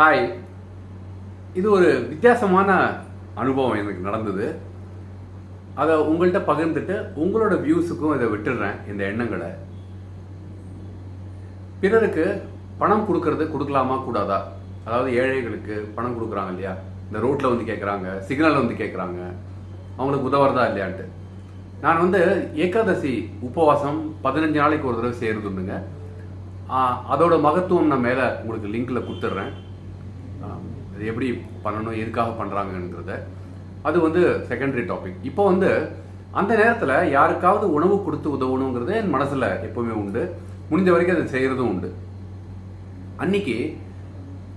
Hi இது ஒரு வித்தியாசமான அனுபவம் எனக்கு நடந்தது. அதை உங்கள்கிட்ட பகிர்ந்துட்டு உங்களோட வியூஸுக்கும் இதை விட்டுடுறேன் இந்த எண்ணங்களை. பிறருக்கு பணம் கொடுக்கறது கொடுக்கலாமா கூடாதா? அதாவது ஏழைகளுக்கு பணம் கொடுக்குறாங்க இல்லையா? இந்த ரோட்டில் வந்து கேட்குறாங்க சிக்னலில் வந்து கேட்குறாங்க அவங்களுக்கு உதவுறதா இல்லையான்ட்டு. நான் வந்து ஏகாதசி உபவாசம் பதினஞ்சு நாளைக்கு ஒரு தடவை செய்கிறது அதோட மகத்துவம் நான் மேலே உங்களுக்கு லிங்கில் கொடுத்துட்றேன். ஆஹ் அது எப்படி பண்ணணும் எதுக்காக பண்ணுறாங்கன்றத அது வந்து செகண்டரி டாபிக் இப்போ வந்து அந்த நேரத்தில் யாருக்காவது உணவு கொடுத்து உதவணுங்கிறது என் மனசில் எப்பவுமே உண்டு. முடிஞ்ச வரைக்கும் அதை செய்கிறதும் உண்டு. அன்னைக்கு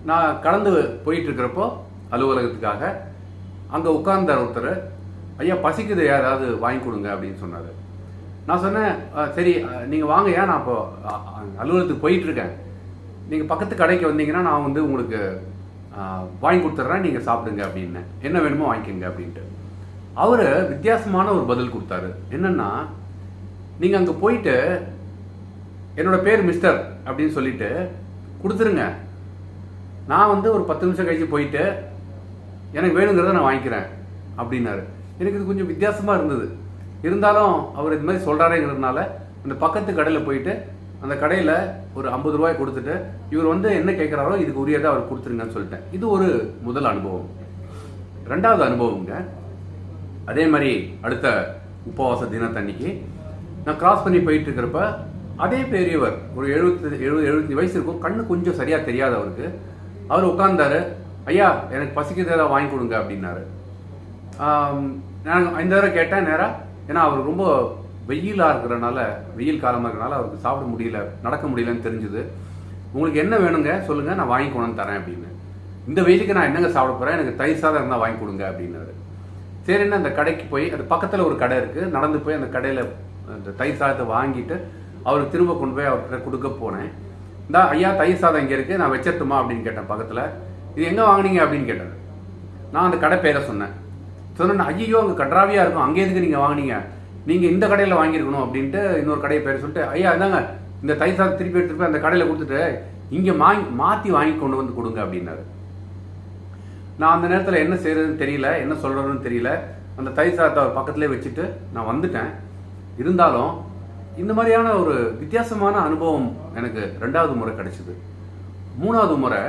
நான் கடந்து போயிட்டு இருக்கிறப்போ அலுவலகத்துக்காக அங்கே உட்கார்ந்தார் ஒருத்தர் ஐயா பசிக்குது யாராவது வாங்கி கொடுங்க அப்படின்னு சொன்னார். நான் சொன்னேன் சரி நீங்கள் வாங்க ஏன் நான் இப்போ அலுவலகத்துக்கு போயிட்டு இருக்கேன் பக்கத்து கடைக்கு வந்தீங்கன்னா நான் வந்து உங்களுக்கு வாங்கி கொடுத்துட்றேன் நீங்கள் சாப்பிடுங்க அப்படின்னு. என்ன வேணுமோ வாங்கிக்கோங்க அப்படின்ட்டு. அவர் வித்தியாசமான ஒரு பதில் கொடுத்தாரு. என்னன்னா நீங்கள் அங்கே போயிட்டு என்னோட பேர் மிஸ்டர் அப்படின்னு சொல்லிட்டு கொடுத்துருங்க. நான் வந்து ஒரு பத்து நிமிஷம் கழிச்சு போயிட்டு எனக்கு வேணுங்கிறத நான் வாங்கிக்கிறேன் அப்படின்னாரு. எனக்கு இது கொஞ்சம் வித்தியாசமாக இருந்தது. இருந்தாலும் அவர் இது மாதிரி சொல்கிறாருங்கிறதுனால அந்த பக்கத்து கடையில் போயிட்டு அந்த கடையில் ஒரு ஐம்பது ரூபாய் கொடுத்துட்டு இவர் வந்து என்ன கேட்குறாரோ இதுக்கு உரியதை அவர் கொடுத்துருங்கன்னு சொல்லிட்டேன். இது ஒரு முதல் அனுபவம். ரெண்டாவது அனுபவங்க அதே மாதிரி அடுத்த உபவாச தினத்தன்னைக்கு நான் கிராஸ் பண்ணி போயிட்டு இருக்கிறப்ப அதே பெரியவர் ஒரு எழுபத்தி எழுபது எழுபத்தி வயசு இருக்கும் கண்ணு கொஞ்சம் சரியாக தெரியாது அவருக்கு அவர் உட்காந்தாரு ஐயா எனக்கு பசிக்குது ஏதாவது வாங்கி கொடுங்க அப்படின்னாரு. நான் இந்த தடவை கேட்டேன் நேராக ஏன்னா அவர் ரொம்ப வெயிலாக இருக்கிறனால வெயில் காலமாக இருக்கிறனால அவருக்கு சாப்பிட முடியல நடக்க முடியலன்னு தெரிஞ்சுது. உங்களுக்கு என்ன வேணுங்க? சொல்லுங்கள் நான் வாங்கி கொண்டு தரேன் அப்படின்னு. இந்த வெயிலுக்கு நான் என்னங்க சாப்பிட போகிறேன் எனக்கு தயிர் சாதம் இருந்தால் வாங்கி கொடுங்க அப்படின்னாரு. சரின்னு அந்த கடைக்கு போய் அது பக்கத்தில் ஒரு கடை இருக்குது நடந்து போய் அந்த கடையில் அந்த தயிர் சாதத்தை வாங்கிட்டு அவருக்கு திரும்ப கொண்டு போய் அவர்கிட்ட கொடுக்க போனேன். இந்த ஐயா தயிர் சாதம் இங்கே இருக்குது நான் வச்சிருட்டுமா? அப்படின்னு கேட்டேன் பக்கத்தில். இது எங்கே வாங்குனீங்க? அப்படின்னு கேட்டார் நான் அந்த கடை பேரை சொன்னேன். சொன்னேன் ஐயோ அங்கே கட்ராவியாக இருக்கும். அங்கே எதுக்கு நீங்கள் வாங்குனீங்க? நீங்க இந்த கடையில வாங்கியிருக்கணும் அப்படின்ட்டு இன்னொரு கடையை பேர் சொல்லிட்டு ஐயா இந்தாங்க இந்த தை சாதம் திருப்பி எடுத்துட்டு போய் அந்த கடையில கொடுத்துட்டு இங்க வாங்கி மாத்தி வாங்கி கொண்டு வந்து கொடுங்க அப்படின்னாரு. நான் அந்த நேரத்தில் என்ன செய்யறதுன்னு தெரியல என்ன சொல்றதுன்னு தெரியல. அந்த தை சாதத்தை அவர் பக்கத்துலேயே வச்சுட்டு நான் வந்துட்டேன். இருந்தாலும் இந்த மாதிரியான ஒரு வித்தியாசமான அனுபவம் எனக்கு ரெண்டாவது முறை கிடச்சிது. மூணாவது முறை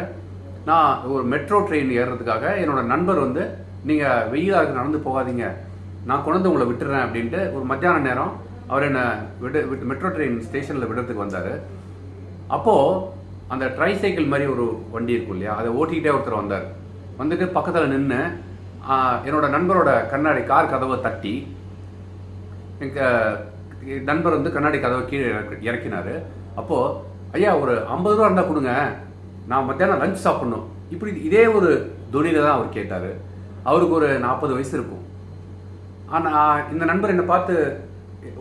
நான் ஒரு மெட்ரோ ட்ரெயின் ஏறுறதுக்காக என்னோட நண்பர் வந்து நீங்க வெயிலாக நடந்து போகாதீங்க. நான் கொண்டு உங்களை விட்டுறேன் அப்படின்ட்டு ஒரு மத்தியான நேரம் அவர் என்னை விடு விட்டு மெட்ரோ ட்ரெயின் ஸ்டேஷனில் விடுறதுக்கு வந்தார். அப்போது அந்த ட்ரை சைக்கிள் மாதிரி ஒரு வண்டி இருக்கும் இல்லையா? அதை ஓட்டிக்கிட்டே ஒருத்தர் வந்தார். வந்துட்டு பக்கத்தில் நின்று என்னோட நண்பரோட கண்ணாடி கார் கதவை தட்டி நண்பர் வந்து கண்ணாடி கதவை கீழே இறக்கினார். அப்போது ஐயா ஒரு ஐம்பது ரூபா இருந்தால் கொடுங்க. நான் மத்தியானம் லஞ்ச் சாப்பிட்ணும். இப்படி இதே ஒரு துணியில் தான் அவர் கேட்டார். அவருக்கு ஒரு நாற்பது வயசு இருக்கும். ஆனால் இந்த நண்பர் என்னை பார்த்து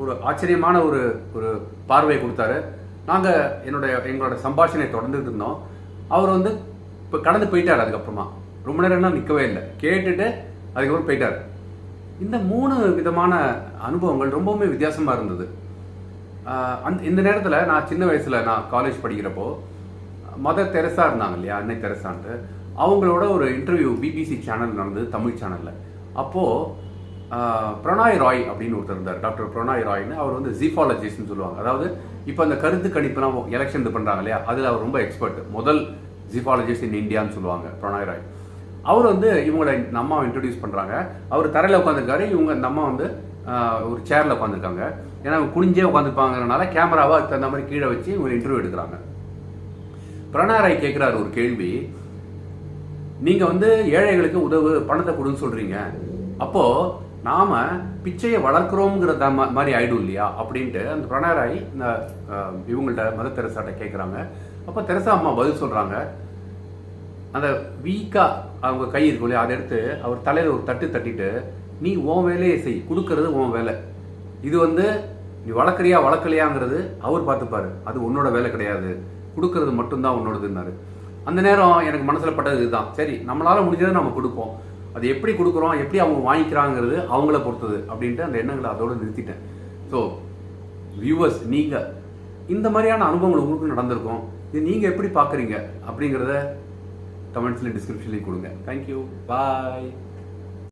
ஒரு ஆச்சரியமான ஒரு ஒரு பார்வையை கொடுத்தாரு. நாங்கள் என்னுடைய எங்களோட சம்பாஷணை தொடர்ந்துட்டு இருந்தோம். அவர் வந்து இப்போ கடந்து போயிட்டார் அதுக்கப்புறமா. ரொம்ப நேரம்னா நிற்கவே இல்லை. கேட்டுட்டு அதுக்கப்புறம் போயிட்டார். இந்த மூணு விதமான அனுபவங்கள் ரொம்பவுமே வித்தியாசமாக இருந்தது. அந் இந்த நேரத்தில் நான் சின்ன வயசில் நான் காலேஜ் படிக்கிறப்போ மதர் தெரசா இருந்தாங்க இல்லையா? அன்னை தெரசான்ட்டு. அவங்களோட ஒரு இன்டர்வியூ பிபிசி சேனல் நடந்தது தமிழ் சேனலில் அப்போது பிரணாய் ராய் அப்படின்னு ஒருத்தர் இருந்தார். டாக்டர் பிரணாய் ராய்னு. அவர் வந்து ஜீஃபாலஜிஸ்ட்னு சொல்லுவாங்க. அதாவது இப்போ அந்த கருத்து கணிப்புலாம் எலெக்ஷன் இது பண்ணுறாங்க இல்லையா? அதில் அவர் ரொம்ப எக்ஸ்பர்ட் முதல் ஜீஃபாலஜிஸ்ட் இன் இந்தியான்னு சொல்லுவாங்க பிரணாய் ராய். அவர் வந்து இவங்களை இந்த அம்மாவை இன்ட்ரடியூஸ் பண்ணுறாங்க அவர் தரையில் உட்காந்துருக்காரு இவங்க இந்த அம்மா வந்து ஒரு சேரில் உட்காந்துருக்காங்க ஏன்னா அவங்க குனிஞ்சே உட்காந்துருப்பாங்கனால கேமராவை அதுக்கு தகுந்த மாதிரி கீழே வச்சு இவங்க இன்டர்வியூ எடுக்கிறாங்க. பிரணாய் ராய் கேட்குறாரு ஒரு கேள்வி. நீங்கள் வந்து ஏழைகளுக்கு உதவு பணத்தை கொடுன்னு சொல்கிறீங்க அப்போது நாம பிச்சையை வளர்க்குறோங்கிற ம- மாதிரி ஆயிடும் இல்லையா? அப்படின்ட்டு அந்த பிரணாராய் இந்த இவங்கள்ட்ட மத தெரசாட்ட கேட்குறாங்க அப்போ தெரசா அம்மா பதில் சொல்றாங்க. அந்த வீக்கா அவங்க கை இருக்கும் இல்லையா? அதை எடுத்து அவர் தலையில ஒரு தட்டு தட்டிட்டு நீ உன் வேலையை செய். கொடுக்கறது உன் வேலை. இது வந்து நீ வளர்க்குறியா வளர்க்கலையாங்கிறது அவர் பார்த்துப்பாரு. அது உன்னோட வேலை கிடையாது. கொடுக்கறது மட்டும்தான் உன்னோடதுன்னாரு. அந்த நேரம் எனக்கு மனசில் பட்டது இதுதான். சரி நம்மளால முடிஞ்சதை நம்ம கொடுப்போம். அது எப்படி கொடுக்குறோம் எப்படி அவங்க வாங்கிக்கிறாங்கிறது அவங்கள பொறுத்தது அப்படின்ட்டு அந்த எண்ணங்களை அதோடு நிறுத்திட்டேன். ஸோ வியூவர்ஸ் நீங்கள் இந்த மாதிரியான அனுபவங்கள் உங்களுக்கு நடந்திருக்கும். இது நீங்கள் எப்படி பார்க்குறீங்க அப்படிங்கிறத கமெண்ட்ஸ்லையும் டிஸ்கிரிப்ஷன்லேயும் கொடுங்க. Thank you bye